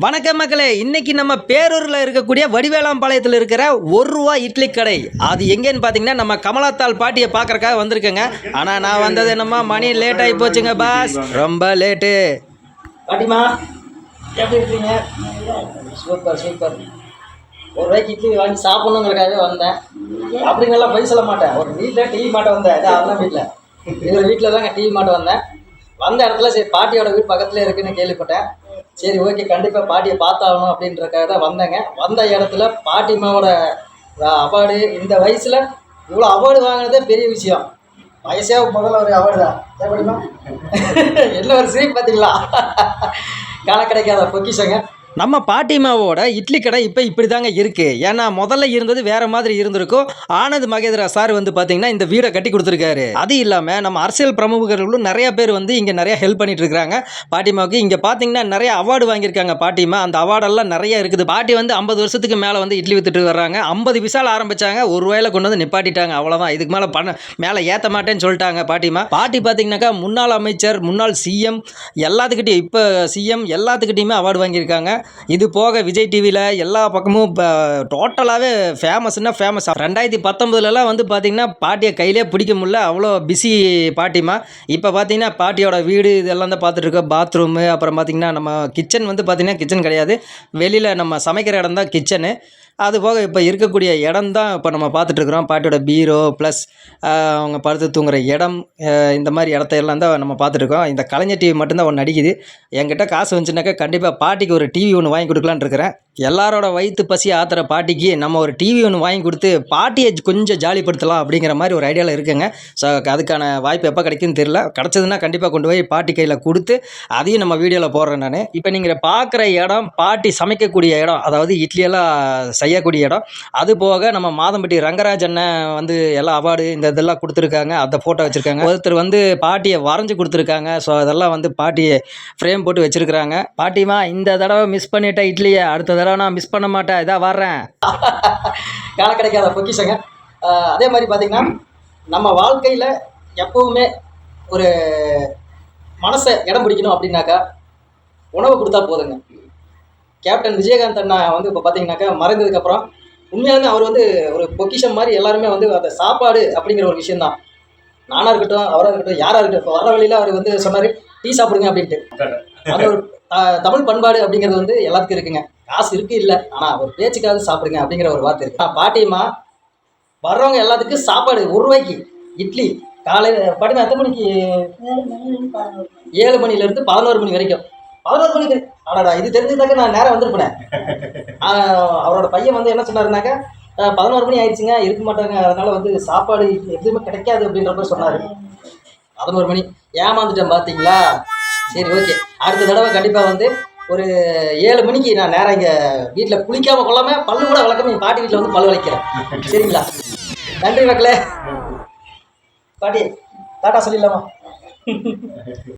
வணக்கம் மக்களே இன்னைக்கு நம்ம பேரூரில் இருக்கக்கூடிய வடிவேலாம்பாளையத்தில் இருக்கிற ஒரு ரூபா இட்லி கடை. அது எங்கேன்னு பார்த்தீங்கன்னா நம்ம கமலாத்தாள் பாட்டியை பார்க்கறக்காக வந்திருக்கேங்க. ஆனால் நான் வந்தது என்னம்மா மணி லேட் ஆகி போச்சுங்க பாஸ் ரொம்ப லேட்டு பாட்டிமா எப்படி இருக்கீங்க? Super super. ஒரு ரூபாய்க்கு இட்லி வாங்கி சாப்பிட்ணுங்கிறக்காகவே வந்தேன். அப்படிங்கெல்லாம் போய் சொல்ல மாட்டேன். ஒரு வீட்டில் டிவி மாட்ட வந்தேன். இதான் அண்ணன் வீட்டில் இவர் வீட்டில் தாங்க டிவி மாட்ட வந்தேன். வந்த இடத்துல சரி பாட்டியோட வீடு பக்கத்தில் இருக்குன்னு கேள்விப்பட்டேன். சரி ஓகே கண்டிப்பாக பாட்டியை பார்த்தாகணும் அப்படின்றக்காக தான் வந்தேங்க. வந்த இடத்துல பாட்டிமாவோட அவார்டு இந்த வயசில் இவ்வளோ அவார்டு வாங்கினதே பெரிய விஷயம். வயசே முதல்ல ஒரு அவார்டு தான். எப்படிமா என்ன ஒரு சீட் பார்த்தீங்களா? காண கிடைக்காத பொக்கிஷங்க. நம்ம பாட்டிமாவோட இட்லி கடை இப்போ இப்படி தாங்க இருக்குது ஏன்னா முதல்ல இருந்தது வேற மாதிரி இருந்திருக்கும் ஆனந்த் மகேந்திரா சார் வந்து பார்த்தீங்கன்னா இந்த வீடை கட்டி கொடுத்துருக்காரு. அது இல்லாமல் நம்ம அரசியல் பிரமுகர்களும் நிறைய பேர் வந்து இங்கே நிறைய ஹெல்ப் பண்ணிட்டு இருக்காங்க. பாட்டிமாவுக்கு இங்கே பார்த்தீங்கன்னா நிறைய அவார்டு வாங்கியிருக்காங்க பாட்டிமா அந்த அவார்டெல்லாம் நிறைய இருக்குது. பாட்டி வந்து ஐம்பது வருஷத்துக்கு மேலே வந்து இட்லி வித்துட்டு வர்றாங்க. ஐம்பது விசால் ஆரம்பிச்சாங்க. ஒரு ரூபாயில கொண்டு வந்து நிப்பாட்டிட்டாங்க. அவ்வளோதான் இதுக்கு மேலே பண்ண மேலே ஏற்ற மாட்டேன்னு சொல்லிட்டாங்க பாட்டிமா பாட்டி பார்த்தீங்கன்னாக்கா முன்னாள் அமைச்சர் முன்னாள் சிஎம் எல்லாத்துக்கிட்டையும் இப்போ சிஎம் எல்லாத்துக்கிட்டையுமே அவார்டு வாங்கியிருக்காங்க. இது போக விஜய் டிவியில் எல்லா பக்கமும் இப்போ டோட்டலாகவே ஃபேமஸ்னால் ஃபேமஸ் ரெண்டாயிரத்தி பத்தொம்பதுலலாம் வந்து பார்த்திங்கன்னா பாட்டியை கையிலே பிடிக்க முடியல. அவ்வளோ பிஸி பாட்டிமா இப்போ பார்த்தீங்கன்னா பாட்டியோட வீடு இதெல்லாம் தான் பார்த்துட்ருக்கோம் பாத்ரூமு அப்புறம் பார்த்திங்கன்னா நம்ம கிச்சன் வந்து பார்த்திங்கன்னா கிச்சன் கிடையாது. வெளியில் நம்ம சமைக்கிற இடம் தான் கிச்சனு அது போக இப்போ இருக்கக்கூடிய இடம் தான் இப்போ நம்ம பார்த்துட்ருக்குறோம் பாட்டியோட பீரோ ப்ளஸ் அவங்க படுத்து தூங்குற இடம் இந்த மாதிரி இடத்த எல்லாம் தான் நம்ம பார்த்துட்ருக்கோம் இந்த கலைஞர் டிவி மட்டும்தான் ஒன்று அடிக்குது. என்கிட்ட காசு வந்துச்சுனாக்கா கண்டிப்பாக பாட்டிக்கு ஒரு டிவி ஒன்று வாங்கி கொடுக்கலான்னு இருக்கிறேன். எல்லாரோட வயிற்று பசி ஆத்துற பாட்டிக்கு நம்ம ஒரு டிவி ஒன்று வாங்கி கொடுத்து பாட்டியை கொஞ்சம் ஜாலிப்படுத்தலாம் அப்படிங்கிற மாதிரி ஒரு ஐடியாவில் இருக்குங்க. ஸோ அதுக்கான வாய்ப்பு எப்போ கிடைக்குன்னு தெரியல. கிடச்சதுன்னா கண்டிப்பாக கொண்டு போய் பாட்டி கையில் கொடுத்து அதையும் நம்ம வீடியோவில் போடுறேன் நான். இப்போ நீங்கள் பார்க்குற இடம் பாட்டி சமைக்கக்கூடிய இடம் அதாவது இட்லியெல்லாம் செய்யக்கூடிய இடம் அது போக நம்ம மாதம்பட்டி ரங்கராஜ் அண்ணன் வந்து எல்லா அவார்டு இந்த இதெல்லாம் கொடுத்துருக்காங்க. அந்த ஃபோட்டோ வச்சுருக்காங்க. ஒருத்தர் வந்து பாட்டியை வரைஞ்சி கொடுத்துருக்காங்க. ஸோ அதெல்லாம் வந்து பாட்டியை ஃப்ரேம் போட்டு வச்சுருக்குறாங்க. பாட்டிமா இந்த தடவை மிஸ் பண்ணிட்டேன் இட்லியை அடுத்த தடவை நான் மிஸ் பண்ண மாட்டேன். இதாக வர்றேன். காண கிடைக்காத பொக்கிஷங்க. அதே மாதிரி பார்த்திங்கன்னா நம்ம வாழ்க்கையில் எப்போவுமே ஒரு மனசை இடம் பிடிக்கணும் அப்படின்னாக்கா உணவு கொடுத்தா போதுங்க. கேப்டன் விஜயகாந்த் அண்ணா வந்து இப்போ பார்த்தீங்கன்னாக்கா மறைந்ததுக்கப்புறம் உண்மையாலுமே அவர் வந்து ஒரு பொக்கிஷம் மாதிரி எல்லாருமே வந்து அந்த சாப்பாடு அப்படிங்கிற ஒரு விஷயந்தான் நானாக இருக்கட்டும் அவராக இருக்கட்டும் யாராக இருக்கட்டும் இப்போ வர வழியில் அவர் வந்து சொன்னார் டீ சாப்பிடுங்க அப்படின்ட்டு. அது ஒரு தமிழ் பண்பாடு அப்படிங்கிறது வந்து எல்லாத்துக்கும் இருக்குங்க. காசு இருக்கு இல்லை ஆனால் ஒரு பேச்சுக்காவது சாப்பிடுங்க அப்படிங்கிற ஒரு வார்த்தை இருக்கு. பாட்டியம்மா வர்றவங்க எல்லாத்துக்கும் சாப்பாடு ஒரு ரூபாய்க்கு. இட்லி காலையில் பாட்டிமா எத்தனை மணிக்கு? ஏழு மணிலேருந்து பதினோரு மணி வரைக்கும். பதினோரு மணிக்கு. ஆனாடா இது தெரிஞ்சதாக்க நான் நேரம் வந்திருப்பேன். அவரோட பையன் வந்து என்ன சொன்னாருனாக்கா பதினோரு மணி ஆயிடுச்சுங்க இருக்க மாட்டாங்க அதனால வந்து சாப்பாடு எதுவுமே கிடைக்காது அப்படின்ற மாதிரி சொன்னார். பதினோரு மணி. ஏமாந்துட்டேன் பார்த்தீங்களா சரி ஓகே அடுத்த தடவை கண்டிப்பாக வந்து ஒரு ஏழு மணிக்கு நான் நேரம் இங்கே வீட்டில் குளிக்காம கொள்ளாம பல்லு கூட வளர்க்காம என் பாட்டி வீட்டில் வந்து பல்லு வளைக்கிறேன். சரிங்களா? நன்றி மக்களே. பாட்டி டாட்டா சொல்லிடலாமா?